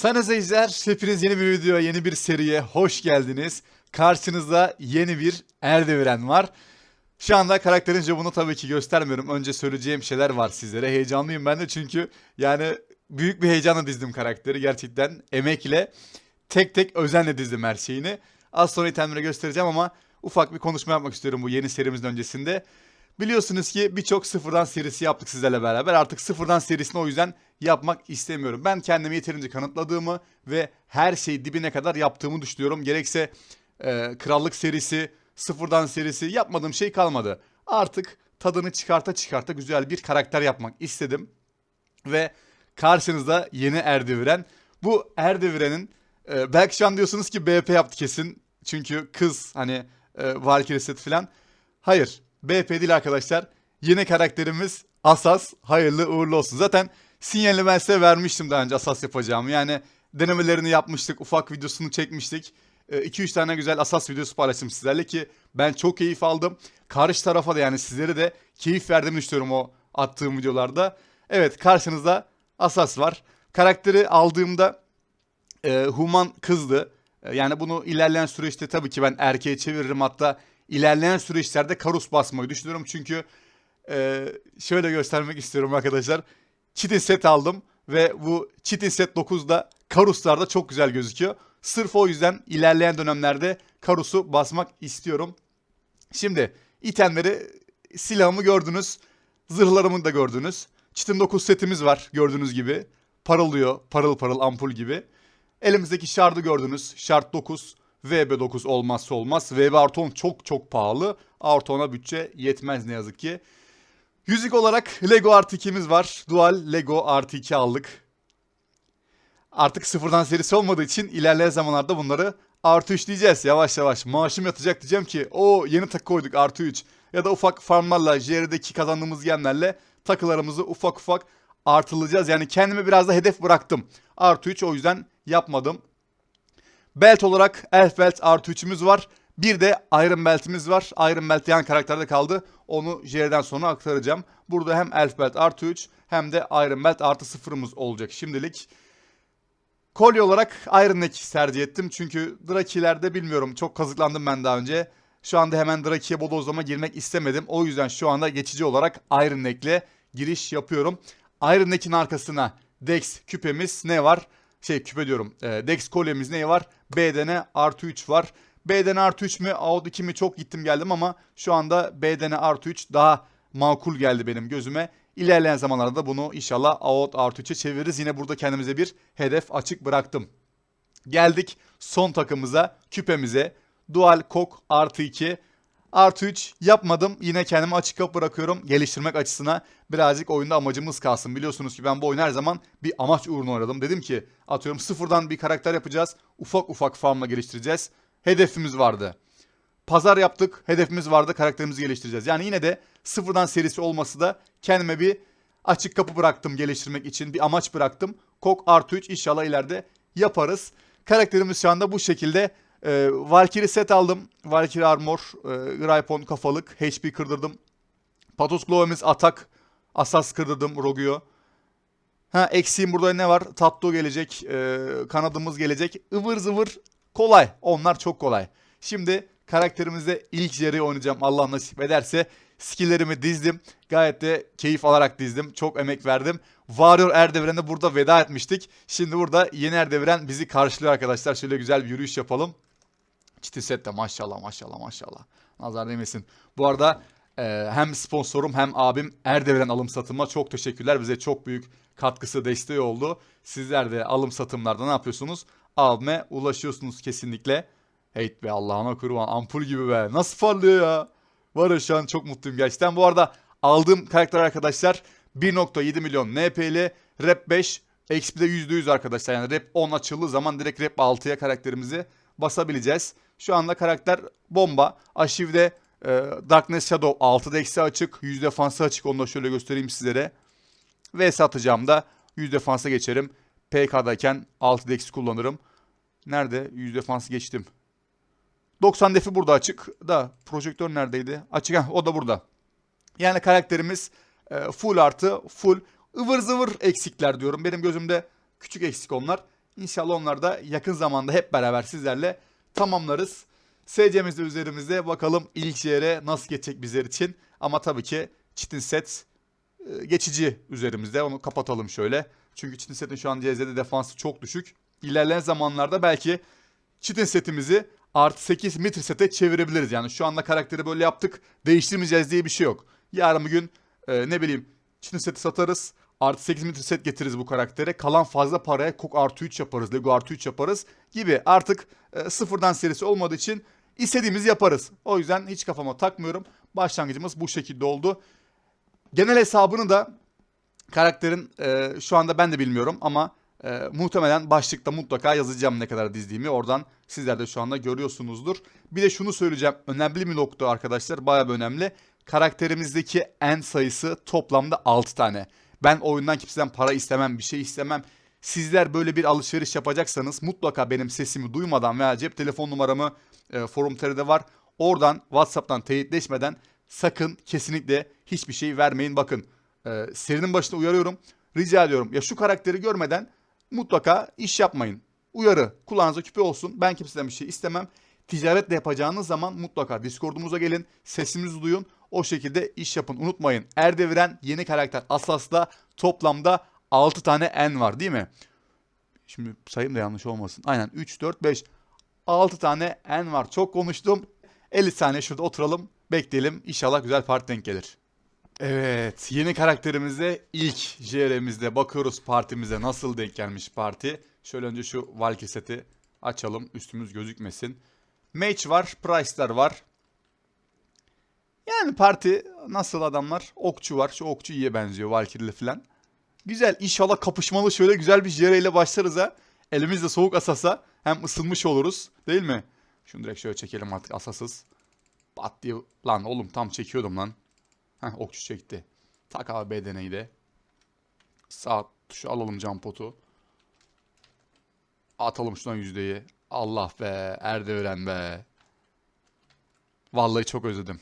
Sayın izleyiciler, hepiniz yeni bir videoya, yeni bir seriye hoş geldiniz. Karşınızda yeni bir Erdeviren var. Şu anda karakterin jobunu tabii ki göstermiyorum. Önce söyleyeceğim şeyler var sizlere. Heyecanlıyım ben de çünkü yani büyük bir heyecanla dizdim karakteri. Gerçekten emekle tek tek özenle dizdim her şeyini. Az sonra itemleri göstereceğim ama ufak bir konuşma yapmak istiyorum bu yeni serimizin öncesinde. Biliyorsunuz ki birçok sıfırdan serisi yaptık sizlerle beraber. Artık sıfırdan serisini o yüzden yapmak istemiyorum. Ben kendimi yeterince kanıtladığımı ve her şeyi dibine kadar yaptığımı düşünüyorum. Gerekse e, krallık serisi, sıfırdan serisi yapmadığım şey kalmadı. Artık tadını çıkarta çıkarta güzel bir karakter yapmak istedim. Ve karşınızda yeni Erdeviren. Bu Erdeviren'in e, belki şu an diyorsunuz ki BP yaptı kesin. Çünkü kız hani e, Valkyrie set falan. Hayır. BP değil arkadaşlar. Yeni karakterimiz Asas. Hayırlı uğurlu olsun. Zaten sinyalini ben size vermiştim daha önce Asas yapacağımı. Yani denemelerini yapmıştık. Ufak videosunu çekmiştik. 2-3 tane güzel Asas videosu paylaştım sizlerle ki ben çok keyif aldım. Karşı tarafa da yani sizlere de keyif verdiğimi düşünüyorum o attığım videolarda. Evet karşınızda Asas var. Karakteri aldığımda e, Human kızdı. E, yani bunu ilerleyen süreçte tabii ki ben erkeğe çeviririm. Hatta ilerleyen süreçlerde Karus basmayı düşünüyorum. Çünkü e, şöyle göstermek istiyorum arkadaşlar. Çitin set aldım ve bu Çitin set 9'da Karuslarda çok güzel gözüküyor. Sırf o yüzden ilerleyen dönemlerde Karus'u basmak istiyorum. Şimdi itemleri silahımı gördünüz. Zırhlarımı da gördünüz. Çitin 9 setimiz var gördüğünüz gibi. Parılıyor parıl parıl ampul gibi. Elimizdeki şardı gördünüz. Şart 9. VB9 olmazsa olmaz. VB artı 10 çok çok pahalı. Artı 10'a bütçe yetmez ne yazık ki. Yüzük olarak Lego artı 2'miz var. Dual Lego artı 2 aldık. Artık sıfırdan serisi olmadığı için ilerleyen zamanlarda bunları artı 3 diyeceğiz yavaş yavaş. Maaşım yatacak diyeceğim ki o yeni takı koyduk artı 3. Ya da ufak farmlarla JR'deki kazandığımız gemlerle takılarımızı ufak ufak artılayacağız. Yani kendime biraz da hedef bıraktım. Artı 3 o yüzden yapmadım. Belt olarak Elf Belt artı 3'ümüz var. Bir de Iron Belt'imiz var. Iron Belt yan karakterde kaldı. Onu JR'den sonra aktaracağım. Burada hem Elf Belt artı 3 hem de Iron Belt artı 0'ımız olacak şimdilik. Kolye olarak Iron Neck tercih ettim. Çünkü Draki'lerde bilmiyorum çok kazıklandım ben daha önce. Şu anda hemen Draki'ye bodozlama girmek istemedim. O yüzden şu anda geçici olarak Iron Neck'le giriş yapıyorum. Iron Neck'in arkasına Dex küpemiz ne var? Şey küpe diyorum. E, Dex kolyemiz ne var? BDN artı 3 var. BDN artı 3 mü? Out 2 mi? Çok gittim geldim ama şu anda BDN artı 3 daha makul geldi benim gözüme. İlerleyen zamanlarda da bunu inşallah Out artı 3'e çeviririz. Yine burada kendimize bir hedef açık bıraktım. Geldik son takımıza, küpemize. Dual Kok artı 2. Artı 3 yapmadım. Yine kendimi açık kapı bırakıyorum. Geliştirmek açısına birazcık oyunda amacımız kalsın. Biliyorsunuz ki ben bu oyunu her zaman bir amaç uğruna oynadım. Dedim ki atıyorum sıfırdan bir karakter yapacağız. Ufak ufak farmla geliştireceğiz. Hedefimiz vardı. Pazar yaptık. Hedefimiz vardı. Karakterimizi geliştireceğiz. Yani yine de sıfırdan serisi olması da kendime bir açık kapı bıraktım geliştirmek için. Bir amaç bıraktım. Kok artı 3 inşallah ileride yaparız. Karakterimiz şu anda bu şekilde. Ee, Valkyrie set aldım. Valkyrie armor, e, Gripon kafalık, HP kırdırdım. Patos Glow'imiz atak, Asas kırdırdım Rogue'yu. Ha eksiğim burada ne var? Tatto gelecek, e, kanadımız gelecek. Ivır zıvır kolay. Onlar çok kolay. Şimdi karakterimizde ilk Jerry'i oynayacağım Allah nasip ederse. Skill'lerimi dizdim. Gayet de keyif alarak dizdim. Çok emek verdim. Warrior Erdeviren'e burada veda etmiştik. Şimdi burada yeni Erdeviren bizi karşılıyor arkadaşlar. Şöyle güzel bir yürüyüş yapalım. Çiti set de maşallah maşallah maşallah. Nazar değmesin. Bu arada e, hem sponsorum hem abim Erdeviren alım satıma çok teşekkürler. Bize çok büyük katkısı desteği oldu. Sizler de alım satımlarda ne yapıyorsunuz? Abime ulaşıyorsunuz kesinlikle. Heyt be Allah'ına kurban ampul gibi be. Nasıl parlıyor ya? Var ya şu an çok mutluyum gerçekten. Bu arada aldığım karakter arkadaşlar 1.7 milyon NP'li Rap 5 XP'de %100 arkadaşlar. Yani Rap 10 açıldığı zaman direkt Rap 6'ya karakterimizi basabileceğiz. Şu anda karakter bomba. Aşiv'de e, Darkness Shadow 6'da eksi açık. 100 defansı açık. Onu da şöyle göstereyim sizlere. Ve satacağım da 100 defansa geçerim. PK'dayken 6 eksi kullanırım. Nerede? 100 defansı geçtim. 90 defi burada açık. Da projektör neredeydi? Açık. Heh, o da burada. Yani karakterimiz e, full artı full ıvır zıvır eksikler diyorum. Benim gözümde küçük eksik onlar. İnşallah onları da yakın zamanda hep beraber sizlerle tamamlarız. SC'miz de üzerimizde bakalım ilk JR nasıl geçecek bizler için. Ama tabii ki Çitin Set e, geçici üzerimizde. Onu kapatalım şöyle. Çünkü Çitin Set'in şu an CZ'de defansı çok düşük. İlerleyen zamanlarda belki Çitin setimizi artı 8 mitre sete çevirebiliriz. Yani şu anda karakteri böyle yaptık. Değiştirmeyeceğiz diye bir şey yok. Yarın bir gün e, ne bileyim Çitin seti satarız. Artı 8 mitre set getiririz bu karaktere. Kalan fazla paraya Kok artı 3 yaparız. Lego artı 3 yaparız gibi. Artık e, sıfırdan serisi olmadığı için istediğimizi yaparız. O yüzden hiç kafama takmıyorum. Başlangıcımız bu şekilde oldu. Genel hesabını da karakterin e, şu anda ben de bilmiyorum ama e, muhtemelen başlıkta mutlaka yazacağım ne kadar dizdiğimi. Oradan sizler de şu anda görüyorsunuzdur. Bir de şunu söyleyeceğim. Önemli bir nokta arkadaşlar. Bayağı bir önemli. Karakterimizdeki en sayısı toplamda 6 tane. Ben oyundan kimseden para istemem, bir şey istemem. Sizler böyle bir alışveriş yapacaksanız mutlaka benim sesimi duymadan veya cep telefon numaramı e, forum TR'de var. Oradan WhatsApp'tan teyitleşmeden sakın kesinlikle hiçbir şey vermeyin. Bakın e, serinin başında uyarıyorum. Rica ediyorum ya şu karakteri görmeden mutlaka iş yapmayın. Uyarı kulağınıza küpe olsun. Ben kimseden bir şey istemem. Ticaretle yapacağınız zaman mutlaka Discord'umuza gelin. Sesimizi duyun. O şekilde iş yapın. Unutmayın. Erdeviren yeni karakter Asas'ta toplamda 6 tane N var değil mi? Şimdi sayım da yanlış olmasın. Aynen 3, 4, 5. 6 tane N var. Çok konuştum. 50 saniye şurada oturalım. Bekleyelim. İnşallah güzel parti denk gelir. Evet. Yeni karakterimizde ilk JR'mizde bakıyoruz partimize nasıl denk gelmiş parti. Şöyle önce şu Valky seti açalım. Üstümüz gözükmesin. Match var. Price'lar var. Yani parti nasıl adamlar? Okçu var. Şu okçu iyiye benziyor Valkyrie'li falan. Güzel. İnşallah kapışmalı şöyle güzel bir JR ile başlarız ha. Elimizde soğuk asasa hem ısınmış oluruz. Değil mi? Şunu direkt şöyle çekelim artık asasız. Bat diye. Lan oğlum tam çekiyordum lan. Heh okçu çekti. Tak abi bedeneyi de. Sağ tuşu alalım cam potu. Atalım şuna yüzdeyi. Allah be. Erdeviren be. Vallahi çok özledim.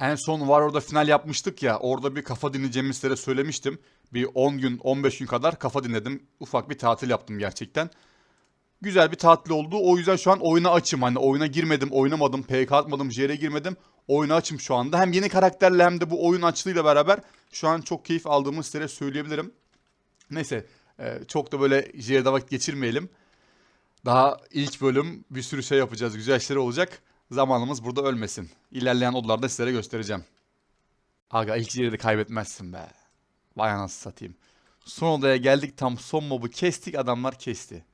En son Warrior'da final yapmıştık ya. Orada bir kafa dinleyeceğimi sizlere söylemiştim. Bir 10 gün 15 gün kadar kafa dinledim. Ufak bir tatil yaptım gerçekten. Güzel bir tatil oldu. O yüzden şu an oyuna açım. Hani oyuna girmedim, oynamadım, PK atmadım, JR'e girmedim. Oyuna açım şu anda. Hem yeni karakterle hem de bu oyun açlığıyla beraber şu an çok keyif aldığımı sizlere söyleyebilirim. Neyse e, çok da böyle JR'de vakit geçirmeyelim. Daha ilk bölüm bir sürü şey yapacağız. Güzel işler olacak. Zamanımız burada ölmesin. İlerleyen odalarda sizlere göstereceğim. Aga ilk JR'de kaybetmezsin be. Vay anasını satayım. Son odaya geldik tam son mobu kestik adamlar kesti.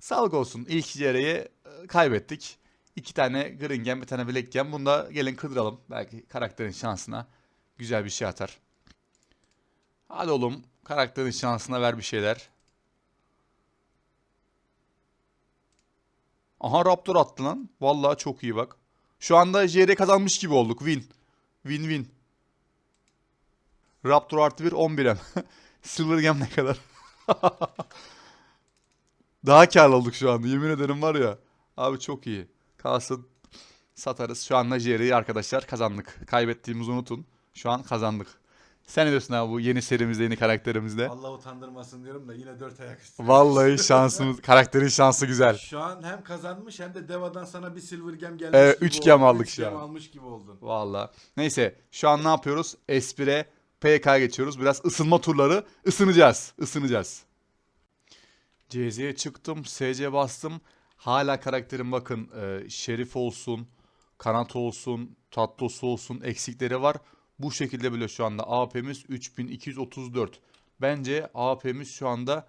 Sağlık olsun ilk JR'yi e, kaybettik. İki tane Green Gem, bir tane Black Gem. Bunu da gelin kıdıralım. Belki karakterin şansına güzel bir şey atar. Hadi oğlum karakterin şansına ver bir şeyler. Aha Raptor attı lan. Vallahi çok iyi bak. Şu anda JR kazanmış gibi olduk. Win. Win win. Raptor artı 1 11'em. Silver Gem ne kadar? Daha karlı olduk şu anda. Yemin ederim var ya. Abi çok iyi. Kalsın. Satarız. Şu anda JR'yi arkadaşlar kazandık. Kaybettiğimizi unutun. Şu an kazandık. Sen ne diyorsun abi bu yeni serimizde, yeni karakterimizde? Allah utandırmasın diyorum da yine dört ayak üstü. Vallahi şansımız, karakterin şansı güzel. Şu an hem kazanmış hem de Deva'dan sana bir silver gem gelmiş gibi üç gem aldık Üç şu gem an. almış gibi oldun. Vallahi. Neyse şu an ne yapıyoruz? Espire PK geçiyoruz. Biraz ısınma turları. Isınacağız. Isınacağız. CZ'ye çıktım. SC bastım. Hala karakterim bakın. e, şerif olsun. Kanat olsun. Tatlısı olsun. Eksikleri var. Bu şekilde bile şu anda AP'miz 3234. Bence AP'miz şu anda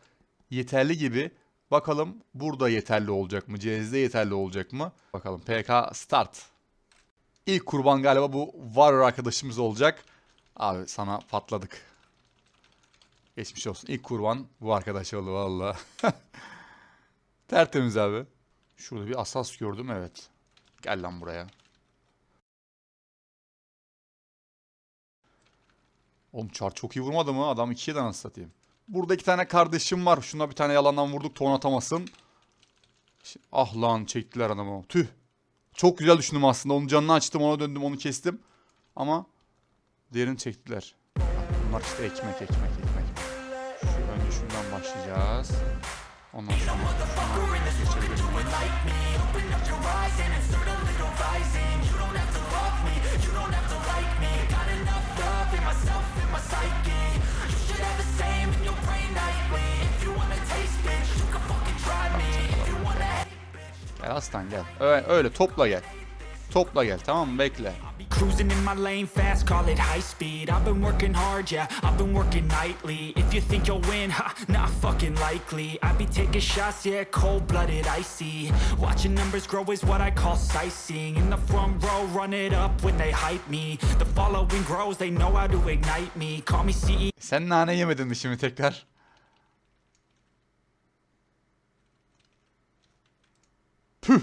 yeterli gibi. Bakalım burada yeterli olacak mı? CZ'de yeterli olacak mı? Bakalım PK start. İlk kurban galiba bu Warrior arkadaşımız olacak. Abi sana patladık. Geçmiş olsun. İlk kurban bu arkadaş oldu valla. Tertemiz abi. Şurada bir asas gördüm evet. Gel lan buraya. Oğlum çar çok iyi vurmadı mı? Adam ikiye de nasıl satayım. Burada iki tane kardeşim var. Şuna bir tane yalandan vurduk. Ton atamasın. Ah lan çektiler adamı. Tüh. Çok güzel düşündüm aslında. Onun canını açtım, ona döndüm, onu kestim. Ama diğerini çektiler. Bak Bunlar işte ekmek, ekmek, ekmek. Şu Önce şundan başlayacağız. Ondan sonra geçebiliriz. Gel aslan gel. Öyle, öyle topla gel. Topla gel tamam mı? Bekle. Cruising in my lane fast, call it high speed. I've been working hard, yeah, I've been working nightly. If you think you'll win, ha, not fucking likely. I be taking shots, yeah, cold blooded, icy. Watching numbers grow is what I call sightseeing. In the front row, run it up when they hype me. The following grows, they know how to ignite me. Call me E CEO. Sen nane yemedin mi şimdi tekrar? Püh.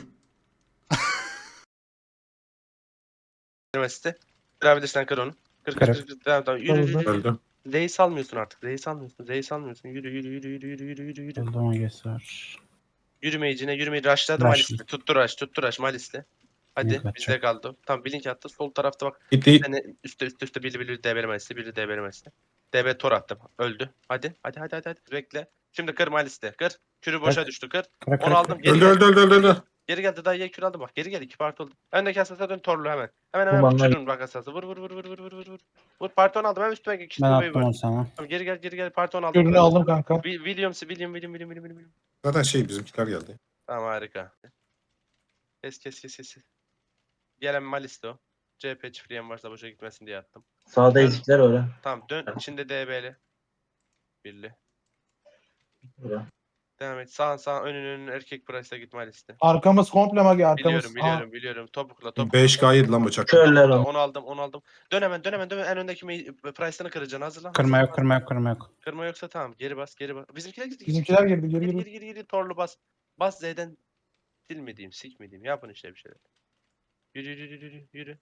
Üniversite. Kırabilirsen kır onu. Kır kır kır. kır. Tamam tamam. Yürü yürü yürü. Öldü. Z'yi salmıyorsun artık. Z'yi salmıyorsun. Z'yi salmıyorsun. Yürü yürü yürü yürü yürü yürü yürü yürü. Oldu magesi var. Yürümeyicine yürümeyi rushladı Rush. Malis'te. Tuttu rush. Tuttu rush Malis'te. Hadi bizde kaldı. Tamam blink attı. Sol tarafta bak. Gitti. Tane üstte üstte üstte biri biri DB Malis'te. Biri DB Malis'te. DB tor attı. Öldü. Hadi hadi hadi hadi. hadi. Bekle. Şimdi kır Malis'te. Kır. Kürü boşa Kır. düştü. Kır. Kıra Onu kıra aldım. Geri Öldü geldi. öldü öldü öldü. Geri geldi daha iyi kür aldım bak. Geri gel iki parti oldu. Öndeki asasa dön torlu hemen. Hemen hemen Kumandan- uçurun bak asası. Vur vur vur vur vur vur vur. vur. Vur parton aldım. Hemen üstüme geçti. Ben attım onu sana. Tamam, geri gel geri gel parton aldım. Ürünü aldım kanka. Wi- Williams William William William William William. Zaten şey bizimkiler geldi. Tamam harika. Kes kes kes kes. Gelen Malis'te o. CHP çiftliğim varsa boşa gitmesin diye attım. Sağda ezikler öyle. Tamam dön içinde DB'li. Birli. Öyle. Devam et. Sağ sağ önün önün erkek price'a git Malis'te. Arkamız komple magi arkamız. Biliyorum biliyorum biliyorum. Topukla topukla. 5K7 lan bıçak. Körler Onu, onu. aldım onu aldım. Dön hemen dön hemen dön. En öndeki price'ını kıracaksın. Hazırlan. Kırma yok kırma yok kırma yok. Kırma yoksa tamam. Geri bas geri bas. Bizimkiler gitti. Bizimkiler girdi geri Geri geri geri geri torlu bas. Bas Z'den sil mi diyeyim, sik mi diyeyim. Yapın işte bir şeyler. Yürü yürü yürü yürü yürü.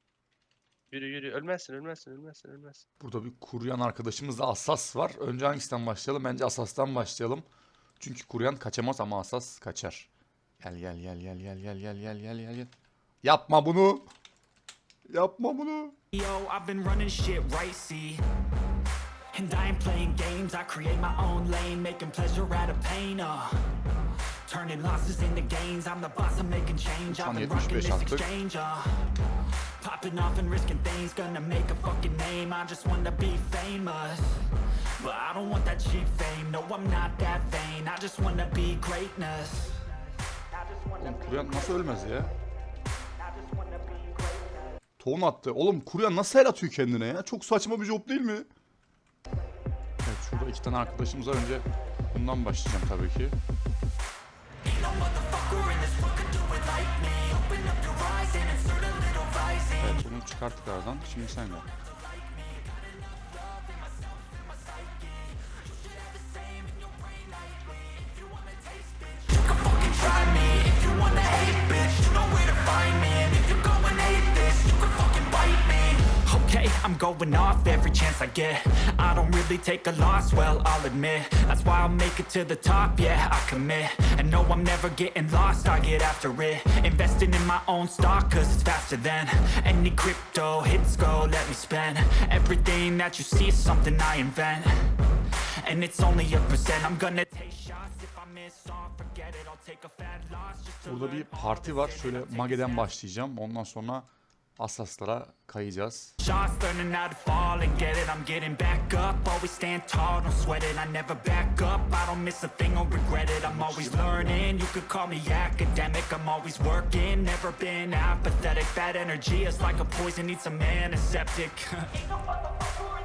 Yürü yürü. Ölmezsin ölmezsin ölmezsin ölmezsin. Burada bir kuruyan arkadaşımızda Asas var. Önce hangisinden başlayalım? Bence Asas'tan başlayalım. Çünkü kuruyan kaçamaz ama Asas kaçar. Gel gel gel gel gel gel gel gel gel gel gel. Yapma bunu. Yapma bunu. Yo, I've been running shit right, see. And I ain't playing games, I create my own lane, making pleasure out of pain, uh. Turning losses into gains, I'm the boss, I'm making change. I've been rocking 75 this exchange, uh. Popping off and risking things, gonna make a fucking name. I just wanna be famous. But I don't want that cheap fame, no, I'm not that vain. I just wanna be greatness. Oğlum kuruyan nasıl ölmez ya? Tohum attı. Oğlum kuruyan nasıl el atıyor kendine ya? Çok saçma bir job değil mi? Evet şurada iki tane arkadaşımız var. Önce bundan başlayacağım tabii ki. Evet bunu çıkarttık aradan. Şimdi sen gel. Okay, I'm going off every chance I get. I don't really take a loss, well, I'll admit. That's why I'll make it to the top, yeah, I commit. And no, I'm never getting lost, I get after it. Investing in my own stock, cause it's faster than any crypto hits go. Let me spend everything that you see is something I invent. And it's only a percent. I'm gonna take shots Burada bir parti var. Şöyle Mage'den başlayacağım. Ondan sonra Asaslara kayacağız.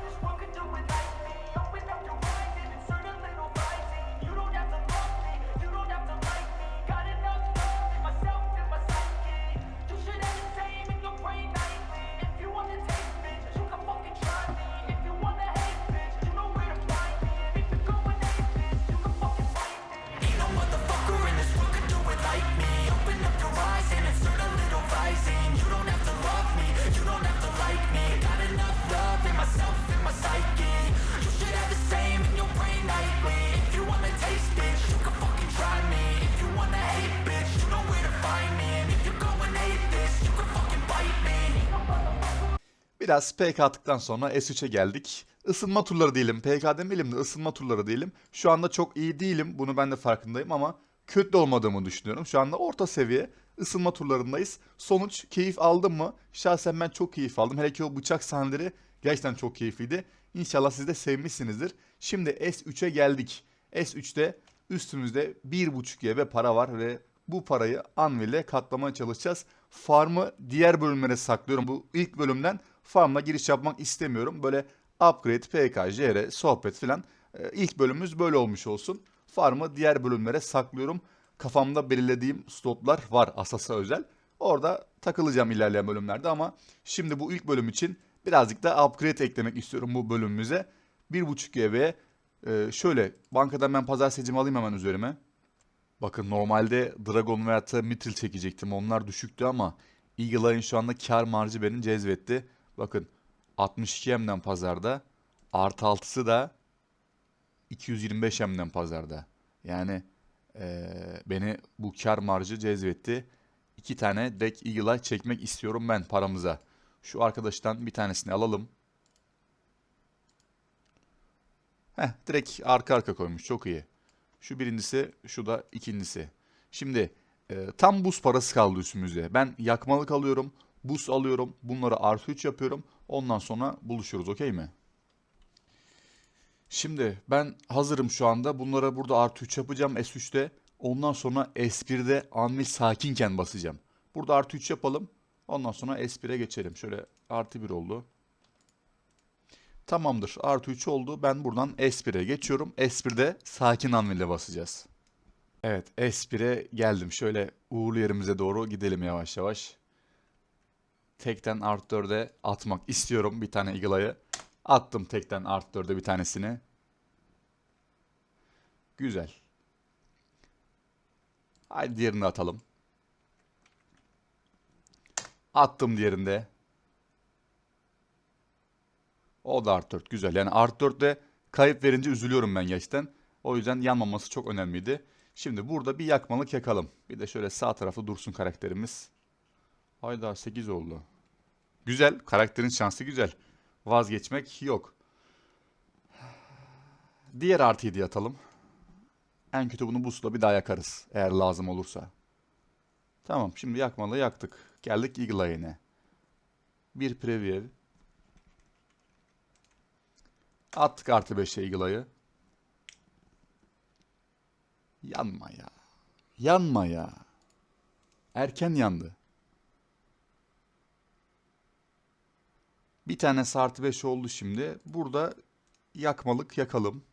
Biraz PK attıktan sonra S3'e geldik. ısınma turları değilim. PK demeyelim de ısınma turları değilim. Şu anda çok iyi değilim. Bunu ben de farkındayım ama kötü olmadığımı düşünüyorum. Şu anda orta seviye ısınma turlarındayız. Sonuç keyif aldım mı? Şahsen ben çok keyif aldım. Hele ki o bıçak sahneleri gerçekten çok keyifliydi. İnşallah siz de sevmişsinizdir. Şimdi S3'e geldik. S3'te üstümüzde 1.5 GB para var ve bu parayı Anvil'e katlamaya çalışacağız. Farm'ı diğer bölümlere saklıyorum. Bu ilk bölümden farmla giriş yapmak istemiyorum. Böyle upgrade, PK, JR, sohbet filan e, ilk bölümümüz böyle olmuş olsun. Farm'ı diğer bölümlere saklıyorum. Kafamda belirlediğim slotlar var Asas'a özel. Orada takılacağım ilerleyen bölümlerde ama şimdi bu ilk bölüm için birazcık da upgrade eklemek istiyorum bu bölümümüze. 1.5 GB'ye e, şöyle bankadan ben pazar seçimi alayım hemen üzerime. Bakın normalde Dragon veya da Mithril çekecektim. Onlar düşüktü ama Eagle Eye'in şu anda kar marjı beni cezbetti. Bakın 62 M'den pazarda. Artı 6'sı da 225 M'den pazarda. Yani eee, beni bu kar marjı cezbetti. İki tane direkt Eagle çekmek istiyorum ben paramıza. Şu arkadaştan bir tanesini alalım. Heh, direkt arka arka koymuş. Çok iyi. Şu birincisi, şu da ikincisi. Şimdi e, tam buz parası kaldı üstümüzde. Ben yakmalık alıyorum, buz alıyorum. Bunları artı 3 yapıyorum. Ondan sonra buluşuruz okey mi? Şimdi ben hazırım şu anda. Bunlara burada artı 3 yapacağım S3'te. Ondan sonra S1'de Anvil sakinken basacağım. Burada artı 3 yapalım. Ondan sonra S1'e geçelim. Şöyle artı 1 oldu. Tamamdır. Artı 3 oldu. Ben buradan S1'e geçiyorum. S1'de sakin anville basacağız. Evet S1'e geldim. Şöyle uğurlu yerimize doğru gidelim yavaş yavaş. Tekten artı 4'e atmak istiyorum bir tane Eagle'ayı. Attım tekten artı 4'e bir tanesini. Güzel. Haydi diğerini atalım. Attım diğerinde. O da art 4 güzel. Yani art 4'te kayıp verince üzülüyorum ben gerçekten. O yüzden yanmaması çok önemliydi. Şimdi burada bir yakmalık yakalım. Bir de şöyle sağ tarafta dursun karakterimiz. Hayda 8 oldu. Güzel. Karakterin şansı güzel. Vazgeçmek yok. Diğer artı 7 atalım. En kötü bunu busla bir daha yakarız. Eğer lazım olursa. Tamam şimdi yakmalığı yaktık. Geldik Eagle Eye'ne. Bir preview. Attık artı 5'e Eagle'ayı. Yanma ya. Yanma ya. Erken yandı. Bir tane artı 5 oldu şimdi. Burada yakmalık yakalım.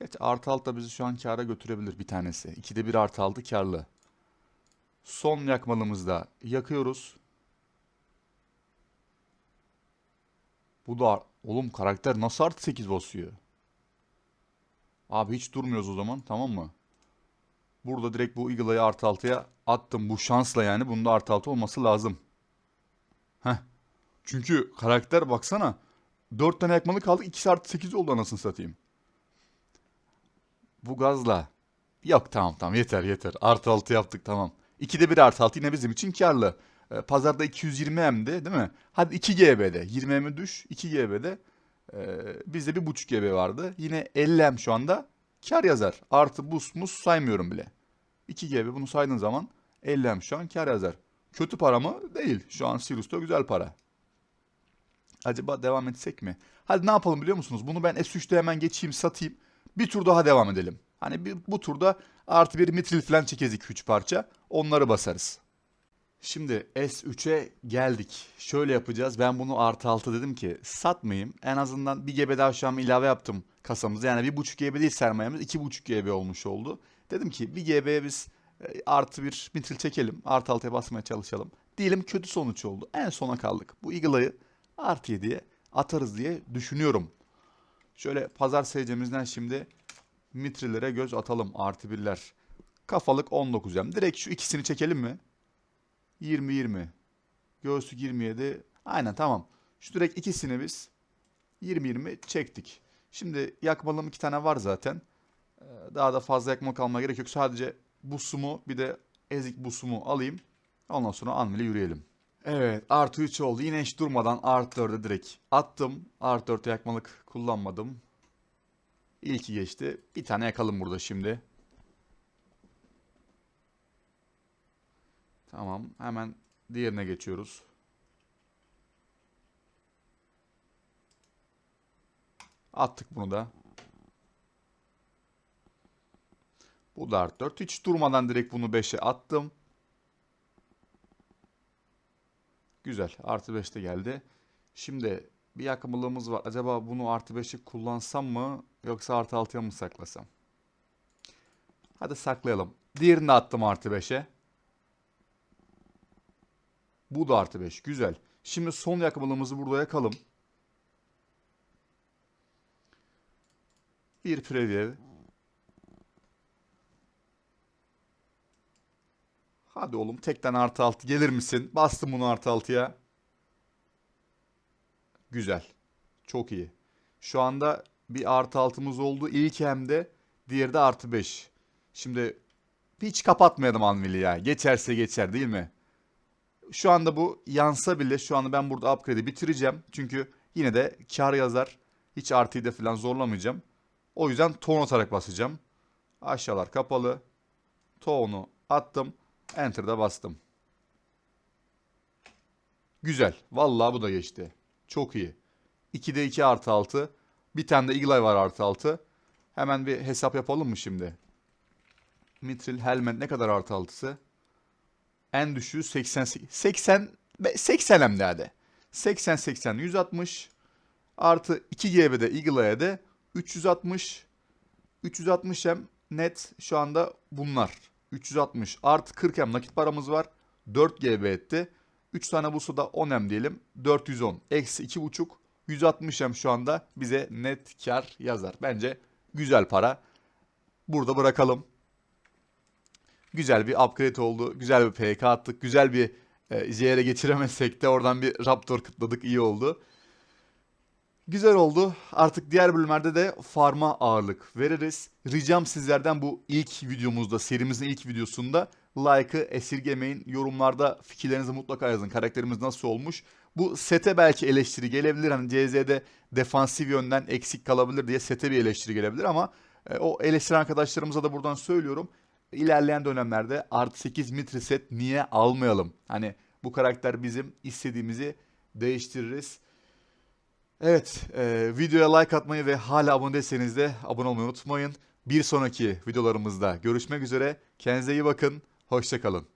Gerçi artı 6 da bizi şu an kâra götürebilir bir tanesi. 2'de 1 artı 6 kârlı. Son yakmalımızda yakıyoruz. Bu da oğlum karakter nasıl artı 8 basıyor? Abi hiç durmuyoruz o zaman tamam mı? Burada direkt bu Eagle'ayı artı 6'ya attım. Bu şansla yani bunda artı 6 olması lazım. Heh. Çünkü karakter baksana. 4 tane yakmalı kaldı. 2 artı 8 oldu anasını satayım. Bu gazla. Yok tamam tamam yeter yeter. Artı 6 yaptık tamam. 2'de 1 artı 6 yine bizim için karlı. Ee, Pazarda 220 M'di değil mi? Hadi 2 GB'de. 20 M'e düş 2 GB'de. Ee, bizde 1.5 GB vardı. Yine 50 M şu anda kar yazar. Artı bus mus saymıyorum bile. 2 GB bunu saydığın zaman 50 M şu an kar yazar. Kötü para mı? Değil. Şu an Sirius'ta güzel para. Acaba devam etsek mi? Hadi ne yapalım biliyor musunuz? Bunu ben S3'te hemen geçeyim satayım. Bir tur daha devam edelim. Hani bir, bu turda artı bir mitril falan çekeriz 2-3 parça. Onları basarız. Şimdi S3'e geldik. Şöyle yapacağız. Ben bunu artı 6 dedim ki satmayayım. En azından bir GB daha an ilave yaptım kasamıza. Yani 1.5 GB değil sermayemiz 2.5 GB olmuş oldu. Dedim ki bir GB'ye biz e, artı bir mitril çekelim. Artı 6'ya basmaya çalışalım. Diyelim kötü sonuç oldu. En sona kaldık. Bu Eagle'ayı artı 7'ye atarız diye düşünüyorum. Şöyle pazar seyircimizden şimdi mitrilere göz atalım. Artı birler. Kafalık 19 yem. Direkt şu ikisini çekelim mi? 20-20. Göğsü 27. Aynen tamam. Şu direkt ikisini biz 20-20 çektik. Şimdi yakmalım iki tane var zaten. Ee, Daha da fazla yakma kalmaya gerek yok. Sadece busumu bir de ezik busumu alayım. Ondan sonra Anvil'e yürüyelim. Evet artı 3 oldu. Yine hiç durmadan artı 4'e direkt attım. Artı 4'e yakmalık kullanmadım. İlki geçti. Bir tane yakalım burada şimdi. Tamam hemen diğerine geçiyoruz. Attık bunu da. Bu da artı 4. Hiç durmadan direkt bunu 5'e attım. Güzel. Artı 5 de geldi. Şimdi bir yakımlığımız var. Acaba bunu artı 5'i kullansam mı yoksa artı 6'ya mı saklasam? Hadi saklayalım. Diğerini de attım artı 5'e. Bu da artı 5. Güzel. Şimdi son yakımlığımızı burada yakalım. Bir preview. Hadi oğlum tekten artı 6 gelir misin? Bastım bunu artı 6'ya. Güzel. Çok iyi. Şu anda bir artı 6'mız oldu. İlk hem de diğeri de artı 5. Şimdi hiç kapatmayalım Anvil'i ya. Geçerse geçer değil mi? Şu anda bu yansa bile şu anda ben burada upgrade'i bitireceğim. Çünkü yine de kar yazar. Hiç artıyı da falan zorlamayacağım. O yüzden ton atarak basacağım. Aşağılar kapalı. Toğunu attım. Enter'da bastım. Güzel. Vallahi bu da geçti. Çok iyi. 2'de 2 artı 6. Bir tane de Eagle Eye var artı 6. Hemen bir hesap yapalım mı şimdi? Mitril Helmet ne kadar artı 6'sı? En düşüğü 80 80 80 hem de hadi. 80 80 160 artı 2 GB'de Eagle Eye'de de 360 360 hem net şu anda bunlar. 360 artı 40 hem nakit paramız var. 4 GB etti. 3 tane bulsa da 10 hem diyelim. 410 eksi 2,5 160 hem şu anda bize net kar yazar. Bence güzel para. Burada bırakalım. Güzel bir upgrade oldu. Güzel bir PK attık. Güzel bir e, JR'e geçiremezsek de oradan bir Raptor kıtladık. iyi oldu. Güzel oldu. Artık diğer bölümlerde de farma ağırlık veririz. Ricam sizlerden bu ilk videomuzda, serimizin ilk videosunda like'ı esirgemeyin. Yorumlarda fikirlerinizi mutlaka yazın. Karakterimiz nasıl olmuş? Bu sete belki eleştiri gelebilir. Hani CZ'de defansif yönden eksik kalabilir diye sete bir eleştiri gelebilir ama e, o eleştiren arkadaşlarımıza da buradan söylüyorum. İlerleyen dönemlerde artı 8 mitri set niye almayalım? Hani bu karakter bizim istediğimizi değiştiririz. Evet, e, videoya like atmayı ve hala abone değilseniz de abone olmayı unutmayın. Bir sonraki videolarımızda görüşmek üzere. Kendinize iyi bakın. Hoşçakalın.